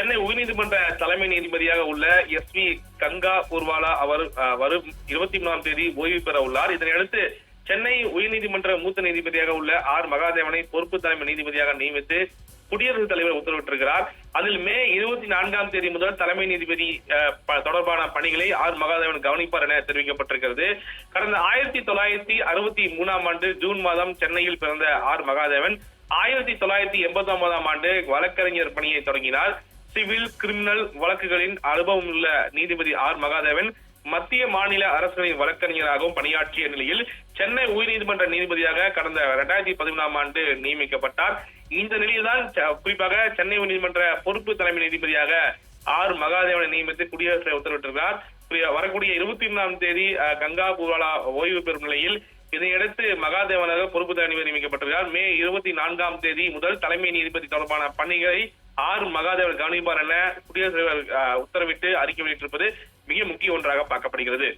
சென்னை உயர்நீதிமன்ற தலைமை நீதிபதியாக உள்ள எஸ் வி கங்கா பூர்வாலா அவர் வரும் இருபத்தி மூணாம் தேதி ஓய்வு பெற உள்ளார். இதனையடுத்து சென்னை உயர்நீதிமன்ற மூத்த நீதிபதியாக உள்ள ஆர். மகாதேவனை பொறுப்பு தலைமை நீதிபதியாக நியமித்து குடியரசுத் தலைவர் உத்தரவிட்டிருக்கிறார். அதில் மே இருபத்தி நான்காம் தேதி முதல் தலைமை நீதிபதி தொடர்பான பணிகளை ஆர். மகாதேவன் கவனிப்பார் என தெரிவிக்கப்பட்டிருக்கிறது. கடந்த ஆயிரத்தி தொள்ளாயிரத்தி அறுபத்தி மூணாம் ஆண்டு ஜூன் மாதம் சென்னையில் பிறந்த ஆர். மகாதேவன் ஆயிரத்தி தொள்ளாயிரத்தி எண்பத்தி ஒன்பதாம் ஆண்டு வழக்கறிஞர் பணியை தொடங்கினார். சிவில் கிரிமினல் வழக்குகளின் அனுபவம் உள்ள நீதிபதி ஆர். மகாதேவன் மத்திய மாநில அரசுகளின் வழக்கறிஞராகவும் பணியாற்றிய நிலையில் சென்னை உயர்நீதிமன்ற நீதிபதியாக கடந்த இரண்டாயிரத்தி பதிமூணாம் ஆண்டு நியமிக்கப்பட்டார். இந்த நிலையில்தான் குறிப்பாக சென்னை உயர்நீதிமன்ற பொறுப்பு தலைமை நீதிபதியாக ஆர். மகாதேவனை நியமித்து குடியரசு உத்தரவிட்டிருக்கிறார். வரக்கூடிய இருபத்தி மூணாம் தேதி கங்கா பூவாலா ஓய்வு பெறும் நிலையில் இதையடுத்து மகாதேவனாக பொறுப்பு தலைவர் நியமிக்கப்பட்டிருக்கிறார். மே இருபத்தி நான்காம் தேதி முதல் தலைமை நீதிபதி தொடர்பான பணிகளை ஆர் மகாதேவன் கவனிப்பார் என குடியரசுத் தலைவர் உத்தரவிட்டு அறிக்கை வெளியிட்டிருப்பது மிக முக்கிய ஒன்றாக பார்க்கப்படுகிறது.